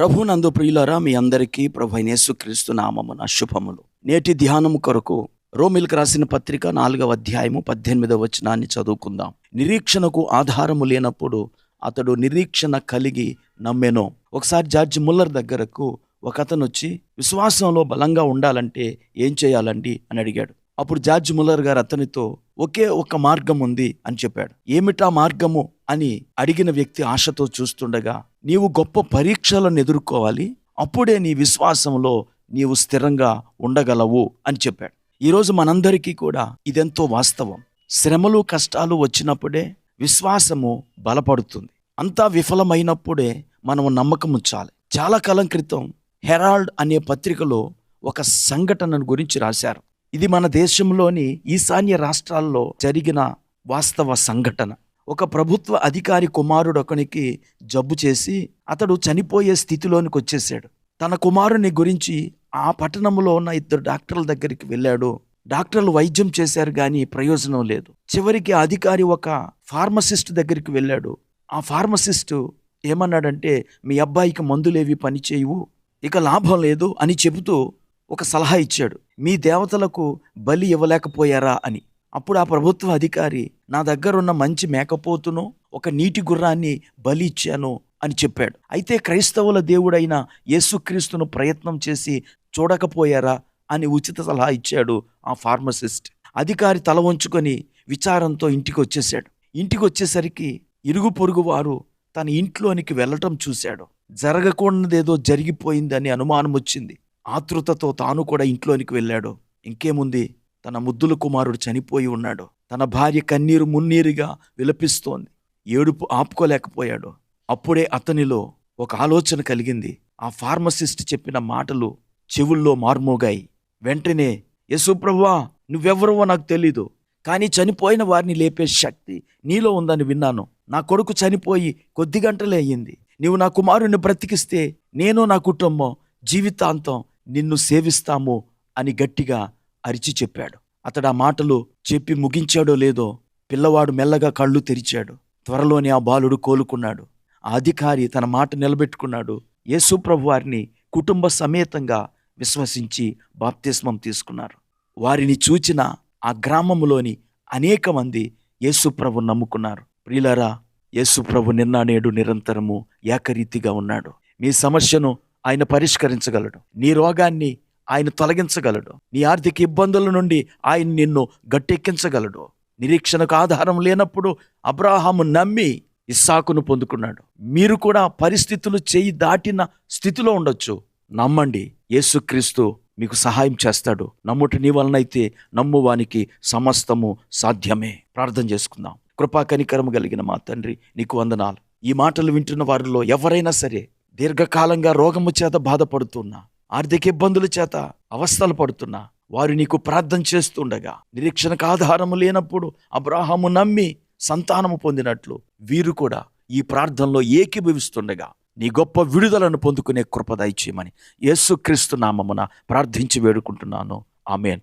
ప్రభునందు ప్రియులరా మీ అందరికీ ప్రభు యేసుక్రీస్తు నామమున శుభములు. నేటి ధ్యానము కొరకు రోమిల్కి రాసిన పత్రిక నాలుగవ అధ్యాయము పద్దెనిమిదవ వచనాన్ని చదువుకుందాం. నిరీక్షణకు ఆధారము లేనప్పుడు అతడు నిరీక్షణ కలిగి నమ్మెనో. ఒకసారి జార్జ్ ముల్లర్ దగ్గరకు ఒక అతను వచ్చి విశ్వాసంలో బలంగా ఉండాలంటే ఏం చేయాలండి? అని అడిగాడు. అప్పుడు జార్జ్ ముల్లర్ గారు అతనితో ఒకే ఒక మార్గం ఉంది అని చెప్పాడు. ఏమిటా మార్గము? అని అడిగిన వ్యక్తి ఆశతో చూస్తుండగా నీవు గొప్ప పరీక్షలను ఎదుర్కోవాలి. అప్పుడే నీ విశ్వాసంలో నీవు స్థిరంగా ఉండగలవు అని చెప్పాడు. ఈరోజు మనందరికీ కూడా ఇదెంతో వాస్తవం. శ్రమలు కష్టాలు వచ్చినప్పుడే విశ్వాసము బలపడుతుంది. అంతా విఫలమైనప్పుడే మనం నమ్మకం ఉంచాలి చాలా కాలం క్రితం హెరాల్డ్ అనే పత్రికలో ఒక సంఘటనను గురించి రాశారు. ఇది మన దేశంలోని ఈశాన్య రాష్ట్రాల్లో జరిగిన వాస్తవ సంఘటన. ఒక ప్రభుత్వ అధికారి కుమారుడు ఒకనికి జబ్బు చేసి అతడు చనిపోయే స్థితిలోనికి వచ్చేసాడు తన కుమారుని గురించి ఆ పట్టణంలో ఉన్న ఇద్దరు డాక్టర్ల దగ్గరికి వెళ్ళాడు. డాక్టర్లు వైద్యం చేశారు కానీ ప్రయోజనం లేదు. చివరికి అధికారి ఒక ఫార్మసిస్ట్ దగ్గరికి వెళ్ళాడు. ఆ ఫార్మసిస్టు ఏమన్నాడంటే మీ అబ్బాయికి మందులేవి పనిచేయవు ఇక లాభం లేదు అని చెబుతూ ఒక సలహా ఇచ్చాడు. మీ దేవతలకు బలి ఇవ్వలేకపోయారా అని. అప్పుడు ఆ ప్రభుత్వ అధికారి నా దగ్గర ఉన్న మంచి మేకపోతును ఒక నీటి గుర్రాన్ని బలి ఇచ్చాను అని చెప్పాడు. అయితే క్రైస్తవుల దేవుడైన యేసుక్రీస్తును ప్రయత్నం చేసి చూడకపోయారా? అని ఉచిత సలహా ఇచ్చాడు ఆ ఫార్మసిస్ట్. అధికారి తల వంచుకొని విచారంతో ఇంటికి వచ్చేసాడు ఇంటికి వచ్చేసరికి ఇరుగు పొరుగు వారు తన ఇంట్లోనికి వెళ్ళటం చూశాడు. జరగకూడదేదో జరిగిపోయిందని అనుమానం వచ్చింది ఆతృతతో తాను కూడా ఇంట్లోనికి వెళ్ళాడు. ఇంకేముంది? తన ముద్దుల కుమారుడు చనిపోయి ఉన్నాడు. తన భార్య కన్నీరు మున్నీరుగా విలపిస్తోంది. ఏడుపు ఆపుకోలేకపోయాడు. అప్పుడే అతనిలో ఒక ఆలోచన కలిగింది. ఆ ఫార్మసిస్ట్ చెప్పిన మాటలు చెవుల్లో మార్మోగాయి. వెంటనే యశుప్రభువా నువ్వెవరవో నాకు తెలీదు. కానీ చనిపోయిన వారిని లేపే శక్తి నీలో ఉందని విన్నాను. నా కొడుకు చనిపోయి కొద్ది గంటలే అయ్యింది. నీవు నా కుమారుని బ్రతికిస్తే నేను నా కుటుంబం జీవితాంతం నిన్ను సేవిస్తాము అని గట్టిగా అరిచి చెప్పాడు. అతడు ఆ మాటలు చెప్పి ముగించాడో లేదో పిల్లవాడు మెల్లగా కళ్ళు తెరిచాడు. త్వరలోనే ఆ బాలుడు కోలుకున్నాడు. ఆ అధికారి తన మాట నిలబెట్టుకున్నాడు. యేసుప్రభు వారిని కుటుంబ సమేతంగా విశ్వసించి బాప్తిస్మం తీసుకున్నారు. వారిని చూచిన ఆ గ్రామంలోని అనేక మంది యేసుప్రభు నమ్ముకున్నారు. ప్రియులరా యేసుప్రభు నిన్న నేడు నిరంతరము ఏకరీతిగా ఉన్నాడు. మీ సమస్యను ఆయన పరిష్కరించగలడు. నీ రోగాన్ని ఆయన తొలగించగలడు. నీ ఆర్థిక ఇబ్బందుల నుండి ఆయన నిన్ను గట్టెక్కించగలడు. నిరీక్షణకు ఆధారం లేనప్పుడు అబ్రాహాము నమ్మి ఇస్సాకును పొందుకున్నాడు. మీరు కూడా పరిస్థితులు చేయి దాటిన స్థితిలో ఉండొచ్చు. నమ్మండి యేసుక్రీస్తు మీకు సహాయం చేస్తాడు. నమ్ముట నీ వలనైతే నమ్మువానికి సమస్తము సాధ్యమే. ప్రార్థన చేసుకుందాం. కృపా కనికరము కలిగిన మా తండ్రి నీకు వందనాలు. ఈ మాటలు వింటున్న వారిలో ఎవరైనా సరే దీర్ఘకాలంగా రోగము చేత బాధపడుతున్నా. ఆర్థిక ఇబ్బందుల చేత అవస్థలు పడుతున్నా వారు నీకు ప్రార్థన చేస్తుండగా నిరీక్షణకు ఆధారము లేనప్పుడు అబ్రాహాము నమ్మి సంతానము పొందినట్లు వీరు కూడా ఈ ప్రార్థనలో ఏకీభవిస్తుండగా నీ గొప్ప విడుదలను పొందుకునే కృప దయచేయమని యేసుక్రీస్తు నామమున ప్రార్థించి వేడుకుంటున్నాను. ఆమెన్.